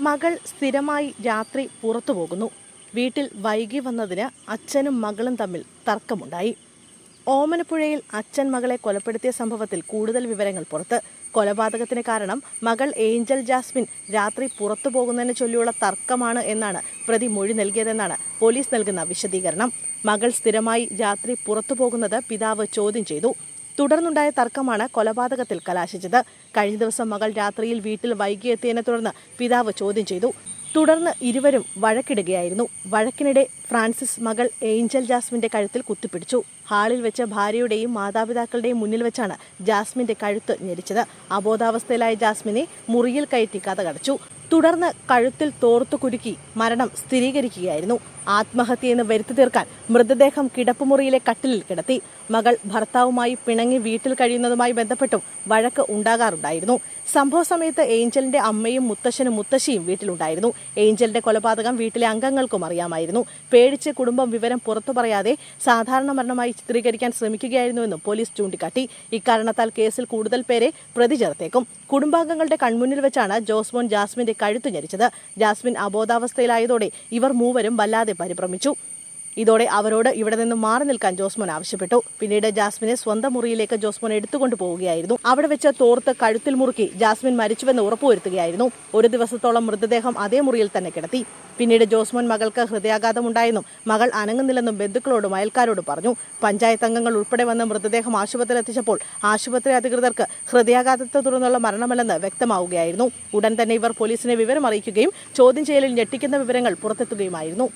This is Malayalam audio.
മകൾ സ്ഥിരമായി രാത്രി പുറത്തു പോകുന്നു. വീട്ടിൽ വൈകി വന്നതിന് അച്ഛനും മകളും തമ്മിൽ തർക്കമുണ്ടായി. ഓമനപ്പുഴയിൽ അച്ഛൻ മകളെ കൊലപ്പെടുത്തിയ സംഭവത്തിൽ കൂടുതൽ വിവരങ്ങൾ പുറത്ത്. കൊലപാതകത്തിന് കാരണം മകൾ ഏഞ്ചൽ ജാസ്മിൻ രാത്രി പുറത്തു പോകുന്നതിനെ ചൊല്ലിയുള്ള തർക്കമാണ് എന്നാണ് പ്രതി മൊഴി നൽകിയതെന്നാണ് പോലീസ് നൽകുന്ന വിശദീകരണം. മകൾ സ്ഥിരമായി രാത്രി പുറത്തു പോകുന്നത് പിതാവ് ചോദ്യം ചെയ്തു. തുടർന്നുണ്ടായ തർക്കമാണ് കൊലപാതകത്തിൽ കലാശിച്ചത്. കഴിഞ്ഞ ദിവസം മകൾ രാത്രിയിൽ വീട്ടിൽ വൈകിയെത്തിയതിനെ തുടർന്ന് പിതാവ് ചോദ്യം ചെയ്തു. തുടർന്ന് ഇരുവരും വഴക്കിടുകയായിരുന്നു. വഴക്കിനിടെ ഫ്രാൻസിസ് മകൾ ഏഞ്ചൽ ജാസ്മിന്റെ കഴുത്തിൽ കുത്തിപ്പിടിച്ചു. ഹാളിൽ വെച്ച ഭാര്യയുടെയും മാതാപിതാക്കളുടെയും മുന്നിൽ വെച്ചാണ് ജാസ്മിന്റെ കഴുത്ത് ഞെരിച്ചത്. അബോധാവസ്ഥയിലായ ജാസ്മിനെ മുറിയിൽ കയറ്റി കഥകടച്ചു തുടർന്ന് കഴുത്തിൽ തോർത്തു കുരുക്കി മരണം സ്ഥിരീകരിക്കുകയായിരുന്നു. ആത്മഹത്യയെന്ന് വരുത്തി തീർക്കാൻ മൃതദേഹം കിടപ്പുമുറിയിലെ കട്ടിലിൽ കിടത്തി. മകൾ ഭർത്താവുമായി പിണങ്ങി വീട്ടിൽ കഴിയുന്നതുമായി ബന്ധപ്പെട്ടും വഴക്ക് ഉണ്ടാകാറുണ്ടായിരുന്നു. സംഭവ സമയത്ത് ഏഞ്ചലിന്റെ അമ്മയും മുത്തശ്ശനും മുത്തശ്ശിയും വീട്ടിലുണ്ടായിരുന്നു. ഏഞ്ചലിന്റെ കൊലപാതകം വീട്ടിലെ അംഗങ്ങൾക്കും അറിയാമായിരുന്നു. പേടിച്ച് കുടുംബം വിവരം പുറത്തു പറയാതെ സാധാരണ മരണമായി ചിത്രീകരിക്കാൻ ശ്രമിക്കുകയായിരുന്നുവെന്നും പോലീസ് ചൂണ്ടിക്കാട്ടി. ഇക്കാരണത്താൽ കേസിൽ കൂടുതൽ പേരെ പ്രതി ചേർത്തേക്കും. കുടുംബാംഗങ്ങളുടെ കൺമുന്നിൽ വെച്ചാണ് ജോസ്മോൻ ജാസ്മിന്റെ കഴുത്ത് ഞെരിച്ചത്. ജാസ്മിൻ അബോധാവസ്ഥയിലായതോടെ ഇവർ മൂവരും വല്ലാതെ പരിഭ്രമിച്ചു. ഇതോടെ അവരോട് ഇവിടെ നിന്ന് മാറി നിൽക്കാൻ ജോസ്മോൻ ആവശ്യപ്പെട്ടു. പിന്നീട് ജാസ്മിനെ സ്വന്തം മുറിയിലേക്ക് ജോസ്മോൻ എടുത്തുകൊണ്ടു പോവുകയായിരുന്നു. അവിടെ വെച്ച് തോർത്ത് കഴുത്തിൽ മുറുക്കി ജാസ്മിൻ മരിച്ചുവെന്ന് ഉറപ്പുവരുത്തുകയായിരുന്നു. ഒരു ദിവസത്തോളം മൃതദേഹം അതേ മുറിയിൽ തന്നെ കിടത്തി. പിന്നീട് ജോസ്മോൻ മകൾക്ക് ഹൃദയാഘാതമുണ്ടായെന്നും മകൾ അനങ്ങുന്നില്ലെന്നും ബന്ധുക്കളോടും അയൽക്കാരോടും പറഞ്ഞു. പഞ്ചായത്ത് അംഗങ്ങൾ ഉൾപ്പെടെ വന്ന് മൃതദേഹം ആശുപത്രിയിൽ എത്തിച്ചപ്പോൾ ആശുപത്രി അധികൃതർക്ക് ഹൃദയാഘാതത്തെ തുടർന്നുള്ള മരണമല്ലെന്ന് വ്യക്തമാവുകയായിരുന്നു. ഉടൻ തന്നെ ഇവർ പോലീസിനെ വിവരം അറിയിക്കുകയും ചോദ്യം ചെയ്യലിൽ ഞെട്ടിക്കുന്ന വിവരങ്ങൾ പുറത്തെത്തുകയുമായിരുന്നു.